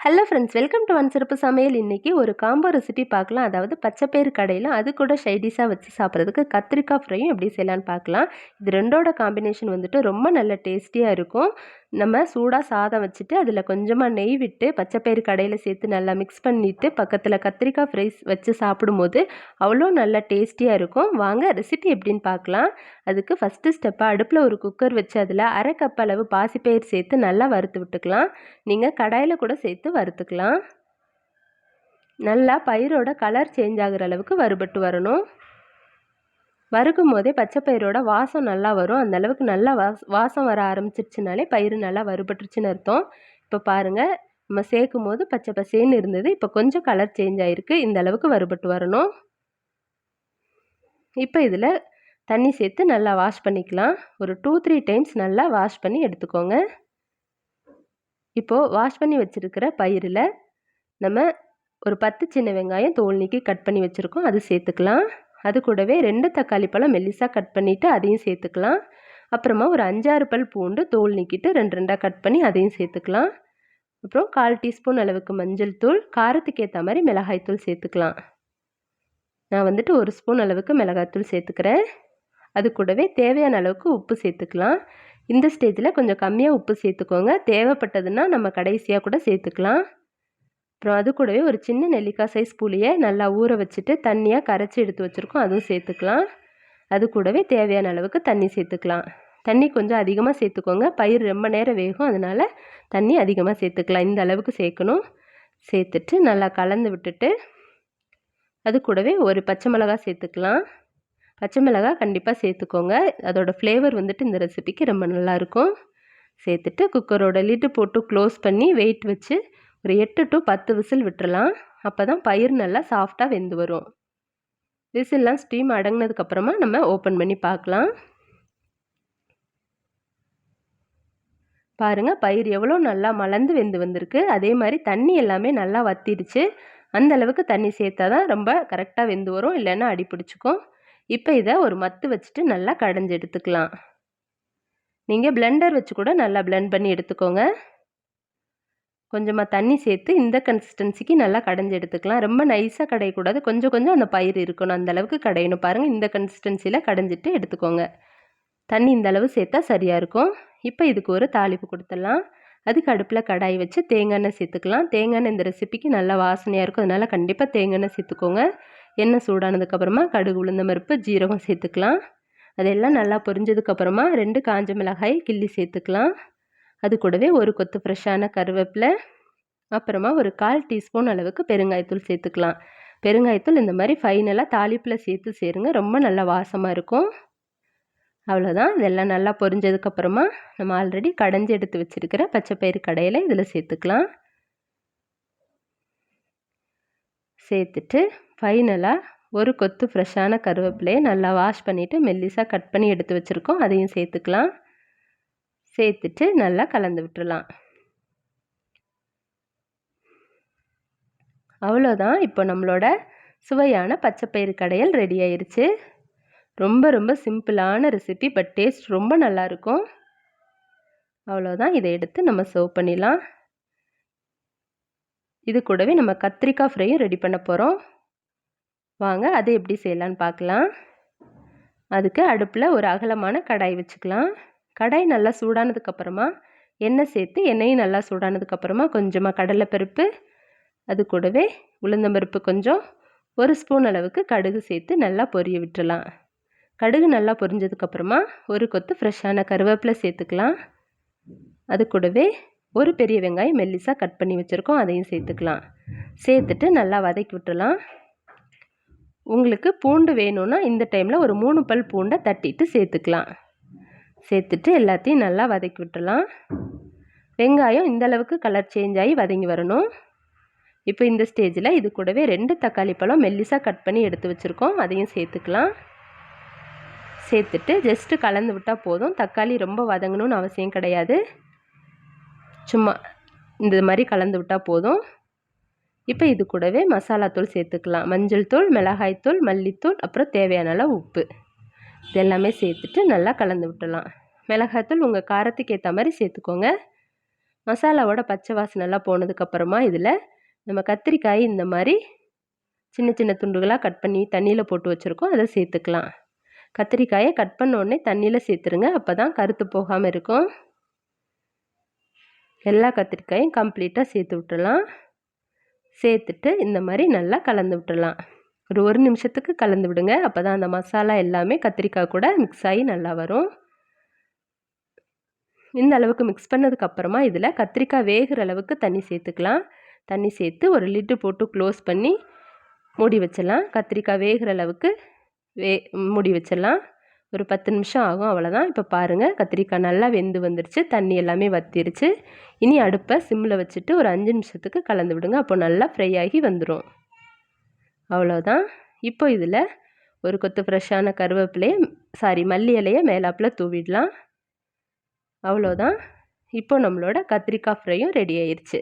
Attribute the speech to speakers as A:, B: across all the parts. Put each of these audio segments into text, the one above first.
A: Hello friends welcome to one சிறப்பு சமையல் இன்றைக்கி ஒரு காம்போ ரெசிபி பார்க்கலாம். அதாவது பச்சைப்பயிறு கடையில் அது கூட ஷைடிஷாக வச்சு சாப்பிட்றதுக்கு கத்திரிக்காய் ஃப்ரையும் எப்படி செய்யலான்னு பார்க்கலாம். இது ரெண்டோட காம்பினேஷன் வந்துட்டு ரொம்ப நல்ல டேஸ்டியாக இருக்கும். நம்ம சூடாக சாதம் வச்சுட்டு அதில் கொஞ்சமாக நெய் விட்டு பச்சைப்பயிறு கடையில் சேர்த்து நல்லா மிக்ஸ் பண்ணிவிட்டு பக்கத்தில் கத்திரிக்காய் ஃப்ரைஸ் வச்சு சாப்பிடும்போது அவ்வளோ நல்லா டேஸ்டியாக இருக்கும். வாங்க ரெசிபி எப்படின்னு பார்க்கலாம். அதுக்கு ஃபஸ்ட்டு ஸ்டெப்பாக அடுப்பில் ஒரு குக்கர் வச்சு அதில் அரை கப் அளவு பாசிப்பயிர் சேர்த்து நல்லா வறுத்து விட்டுக்கலாம். நீங்கள் கடாயில் கூட சேர்த்து வறுத்துக்கலாம். நல்லா பயிரோட கலர் சேஞ்ச் ஆகிற அளவுக்கு வறுபட்டு வரணும். வறுக்கும் போதே பச்சை பயிரோட வாசம் நல்லா வரும். அந்த அளவுக்கு நல்லா வாஸ் வாசம் வர ஆரம்பிச்சிருச்சுனாலே பயிர் நல்லா வறுபட்டுருச்சுன்னு அர்த்தம். இப்போ பாருங்கள் நம்ம சேர்க்கும் போது பச்சை பசேன்னு இருந்தது. இப்போ கொஞ்சம் கலர் சேஞ்ச் ஆகிருக்கு இந்த அளவுக்கு வறுபட்டு வரணும். இப்போ இதில் தண்ணி சேர்த்து நல்லா வாஷ் பண்ணிக்கலாம். ஒரு டூ த்ரீ டைம்ஸ் நல்லா வாஷ் பண்ணி எடுத்துக்கோங்க. இப்போது வாஷ் பண்ணி வச்சுருக்கிற பயிரில் நம்ம ஒரு பத்து சின்ன வெங்காயம் தோல் நீக்கி கட் பண்ணி வச்சுருக்கோம். அது சேர்த்துக்கலாம். அது கூடவே ரெண்டு தக்காளி பழம் மெல்லிசாக கட் பண்ணிவிட்டு அதையும் சேர்த்துக்கலாம். அப்புறமா ஒரு அஞ்சாறு பல் பூண்டு தோல் நீக்கிட்டு ரெண்டு ரெண்டாக கட் பண்ணி அதையும் சேர்த்துக்கலாம். அப்புறம் கால் டீஸ்பூன் அளவுக்கு மஞ்சள் தூள் காரத்துக்கு ஏற்ற மாதிரி மிளகாய்த்தூள் சேர்த்துக்கலாம். நான் வந்துட்டு ஒரு ஸ்பூன் அளவுக்கு மிளகாய்த்தூள் சேர்த்துக்கிறேன். அது கூடவே தேவையான அளவுக்கு உப்பு சேர்த்துக்கலாம். இந்த ஸ்டேஜில் கொஞ்சம் கம்மியாக உப்பு சேர்த்துக்கோங்க. தேவைப்பட்டதுன்னா நம்ம கடைசியாக கூட சேர்த்துக்கலாம். அப்புறம் அது கூடவே ஒரு சின்ன நெல்லிக்காய் சைஸ் புளியை நல்லா ஊற வச்சுட்டு தண்ணியாக கரைச்சி எடுத்து வச்சுருக்கோம். அதுவும் சேர்த்துக்கலாம். அது கூடவே தேவையான அளவுக்கு தண்ணி சேர்த்துக்கலாம். தண்ணி கொஞ்சம் அதிகமாக சேர்த்துக்கோங்க. பயிர் ரொம்ப நேரம் வேகும். அதனால் தண்ணி அதிகமாக சேர்த்துக்கலாம். இந்த அளவுக்கு சேர்க்கணும். சேர்த்துட்டு நல்லா கலந்து விட்டுட்டு அது கூடவே ஒரு பச்சை மிளகாய் சேர்த்துக்கலாம். பச்சை மிளகாய் கண்டிப்பாக சேர்த்துக்கோங்க. அதோடய ஃப்ளேவர் வந்துட்டு இந்த ரெசிபிக்கு ரொம்ப நல்லாயிருக்கும் சேர்த்துட்டு குக்கரோட லிட்டு போட்டு க்ளோஸ் பண்ணி வெயிட் வச்சு ஒரு எட்டு டு பத்து விசில் விட்டுறலாம். அப்போ தான் பயிர் நல்லா சாஃப்டாக வெந்து வரும். விசில்லாம் ஸ்டீம் அடங்கினதுக்கப்புறமா நம்ம ஓப்பன் பண்ணி பார்க்கலாம். பாருங்கள் பயிர் எவ்வளோ நல்லா மலர்ந்து வெந்து வந்திருக்கு. அதே மாதிரி தண்ணி எல்லாமே நல்லா வத்திடுச்சு. அந்த அளவுக்கு தண்ணி சேர்த்தா தான் ரொம்ப கரெக்டாக வெந்து வரும். இல்லைன்னா அடி பிடிச்சிக்கும். இப்போ இதை ஒரு மத்து வச்சுட்டு நல்லா கடைஞ்சி எடுத்துக்கலாம். நீங்கள் பிளெண்டர் வச்சு கூட நல்லா பிளெண்ட் பண்ணி எடுத்துக்கோங்க. கொஞ்சமாக தண்ணி சேர்த்து இந்த கன்சிஸ்டன்சிக்கு நல்லா கடைஞ்சி எடுத்துக்கலாம். ரொம்ப நைஸாக கடையக்கூடாது. கொஞ்சம் கொஞ்சம் அந்த பயிர் இருக்கணும். அந்தளவுக்கு கடையணும். பாருங்கள் இந்த கன்சிஸ்டன்சியில் கடைஞ்சிட்டு எடுத்துக்கோங்க. தண்ணி இந்த அளவு சேர்த்தா சரியாக இருக்கும். இப்போ இதுக்கு ஒரு தாளிப்பு கொடுத்துடலாம். அதுக்கு அடுப்பில் கடாய் வச்சு தேங்காய் எண்ணெய் சேர்த்துக்கலாம். தேங்காய் எண்ணெய் இந்த ரெசிபிக்கு நல்லா வாசனையாக இருக்கும். அதனால் கண்டிப்பாக தேங்காய் எண்ணெய் சேர்த்துக்கோங்க. எண்ணெய் சூடானதுக்கப்புறமா கடுகு உளுந்த மறுப்பு ஜீரகம் சேர்த்துக்கலாம். அதெல்லாம் நல்லா பொரிஞ்சதுக்கப்புறமா ரெண்டு காஞ்ச மிளகாய் கிள்ளி சேர்த்துக்கலாம். அது கூடவே ஒரு கொத்து ஃப்ரெஷ்ஷான கருவேப்பிலை அப்புறமா ஒரு கால் டீஸ்பூன் அளவுக்கு பெருங்காயத்தூள் சேர்த்துக்கலாம். பெருங்காயத்தூள் இந்த மாதிரி ஃபைனலாக தாளிப்பில் சேர்த்து சேருங்க. ரொம்ப நல்லா வாசமாக இருக்கும். அவ்வளோதான் இதெல்லாம் நல்லா பொரிஞ்சதுக்கப்புறமா நம்ம ஆல்ரெடி கடைஞ்சி எடுத்து வச்சுருக்கிற பச்சைப்பயிறு கடையில் இதில் சேர்த்துக்கலாம். சேர்த்துட்டு ஃபைனலாக ஒரு கொத்து ஃப்ரெஷ்ஷான கருவேப்பிலையை நல்லா வாஷ் பண்ணிவிட்டு மெல்லிஸாக கட் பண்ணி எடுத்து வச்சுருக்கோம். அதையும் சேர்த்துக்கலாம். சேர்த்துட்டு நல்லா கலந்து விட்டுடலாம் அவ்வளோதான். இப்போ நம்மளோட சுவையான பச்சைப்பயிறு கடையல் ரெடி ஆயிடுச்சு ரொம்ப ரொம்ப சிம்பிளான ரெசிபி பட் டேஸ்ட் ரொம்ப நல்லாயிருக்கும். அவ்வளோதான். இதை எடுத்து நம்ம சர்வ் பண்ணிடலாம். இது கூடவே நம்ம கத்திரிக்காய் ஃப்ரையும் ரெடி பண்ண போகிறோம் வாங்க அதை எப்படி செய்யலான்னு பார்க்கலாம். அதுக்கு அடுப்பில் ஒரு அகலமான கடாய் வச்சுக்கலாம். கடாய் நல்லா சூடானதுக்கப்புறமா எண்ணெய் சேர்த்து எண்ணெயும் நல்லா சூடானதுக்கப்புறமா கொஞ்சமாக கடலைப்பருப்பு அது கூடவே உளுந்தம்பருப்பு கொஞ்சம் ஒரு ஸ்பூன் அளவுக்கு கடுகு சேர்த்து நல்லா பொரிய விட்டுறலாம். கடுகு நல்லா பொரிஞ்சதுக்கப்புறமா ஒரு கொத்து ஃப்ரெஷ்ஷான கருவேப்பிலை சேர்த்துக்கலாம். அது கூடவே ஒரு பெரிய வெங்காயம் மெல்லிசாக கட் பண்ணி வச்சுருக்கோம் அதையும் சேர்த்துக்கலாம். சேர்த்துட்டு நல்லா வதக்கி விட்டுலாம் உங்களுக்கு பூண்டு வேணும்னா இந்த டைமில் ஒரு மூணு பல் பூண்டை தட்டிட்டு சேர்த்துக்கலாம். சேர்த்துட்டு எல்லாத்தையும் நல்லா வதக்கி விட்டுடலாம். வெங்காயம் இந்தளவுக்கு கலர் சேஞ்ச் ஆகி வதங்கி வரணும். இப்போ இந்த ஸ்டேஜில் இது கூடவே ரெண்டு தக்காளி பழம் மெல்லிசாக கட் பண்ணி எடுத்து வச்சுருக்கோம். அதையும் சேர்த்துக்கலாம். சேர்த்துட்டு ஜஸ்ட்டு கலந்து விட்டால் போதும். தக்காளி ரொம்ப வதங்கணும்னு அவசியம் கிடையாது. சும்மா இந்த மாதிரி கலந்து விட்டால் போதும். இப்போ இது கூடவே மசாலாத்தூள் சேர்த்துக்கலாம். மஞ்சள் தூள் மிளகாய்த்தூள் மல்லித்தூள் அப்புறம் தேவையான அளவு உப்பு. இது எல்லாமே சேர்த்துட்டு நல்லா கலந்து விட்டுடலாம். மிளகாத்தூள் உங்கள் காரத்துக்கு ஏற்ற மாதிரி சேர்த்துக்கோங்க. மசாலாவோட பச்சை வாசனைலாம் போனதுக்கப்புறமா இதில் நம்ம கத்திரிக்காய் இந்த மாதிரி சின்ன சின்ன துண்டுகளாக கட் பண்ணி தண்ணியில் போட்டு வச்சுருக்கோம். அதை சேர்த்துக்கலாம். கத்திரிக்காயை கட் பண்ண உடனே தண்ணியில் சேர்த்துருங்க. அப்போ தான் கருத்து போகாமல் இருக்கும். எல்லா கத்திரிக்காயும் கம்ப்ளீட்டாக சேர்த்து விட்டுறலாம் சேர்த்துட்டு இந்த மாதிரி நல்லா கலந்து விட்டுறலாம் ஒரு ஒரு நிமிஷத்துக்கு கலந்து விடுங்க. அப்போ தான் அந்த மசாலா எல்லாமே கத்திரிக்காய் கூட மிக்ஸ் ஆகி நல்லா வரும். இந்த அளவுக்கு மிக்ஸ் பண்ணதுக்கப்புறமா இதில் கத்திரிக்காய் வேகிற அளவுக்கு தண்ணி சேர்த்துக்கலாம். தண்ணி சேர்த்து ஒரு லிட்டு போட்டு க்ளோஸ் பண்ணி மூடி வச்சிடலாம். கத்திரிக்காய் வேகிற அளவுக்கு வே மூடி வச்சிடலாம். ஒரு பத்து நிமிஷம் ஆகும் அவ்வளோதான் இப்போ பாருங்கள் கத்திரிக்காய் நல்லா வெந்து வந்துருச்சு. தண்ணி எல்லாமே வத்திருச்சு. இனி அடுப்பை சிம்மில் வச்சுட்டு ஒரு அஞ்சு நிமிஷத்துக்கு கலந்து விடுங்க. அப்போ நல்லா ஃப்ரை ஆகி வந்துடும் அவ்வளோதான் இப்போ இதில் ஒரு கொத்து ஃப்ரெஷ்ஷான கருவேப்பிலையை சாரி மல்லி இலையை மேலாப்பில் தூவிடலாம். அவ்வளோதான் இப்போ நம்மளோட கத்திரிக்காய் ஃப்ரையும் ரெடி ஆயிடுச்சு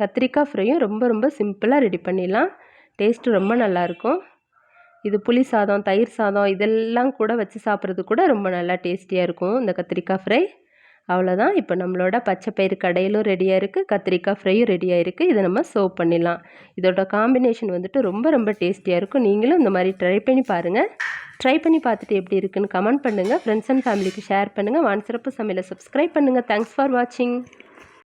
A: கத்திரிக்காய் ஃப்ரையும் ரொம்ப ரொம்ப சிம்பிளாக ரெடி பண்ணிடலாம். டேஸ்ட்டு ரொம்ப நல்லாயிருக்கும். இது புளி சாதம் தயிர் சாதம் இதெல்லாம் கூட வச்சு சாப்பிட்றது கூட ரொம்ப நல்லா டேஸ்டியாக இருக்கும் இந்த கத்திரிக்காய் ஃப்ரை அவ்வளோதான். இப்போ நம்மளோட பச்சை பயிறு கடையிலும் ரெடியாக இருக்குது கத்திரிக்காய் ஃப்ரையும் ரெடியாக இருக்குது இதை நம்ம சர்வ் பண்ணிடலாம். இதோட காம்பினேஷன் வந்துட்டு ரொம்ப ரொம்ப டேஸ்டியாக இருக்கும். நீங்களும் இந்த மாதிரி ட்ரை பண்ணி பாருங்கள் ட்ரை பண்ணி பார்த்துட்டு எப்படி இருக்குன்னு கமெண்ட் பண்ணுங்கள் ஃப்ரெண்ட்ஸ் அண்ட் ஃபேமிலிக்கு ஷேர் பண்ணுங்கள் வான் சிறப்பு சமையலை சப்ஸ்கிரைப் பண்ணுங்கள் தேங்க்ஸ் ஃபார் வாட்சிங்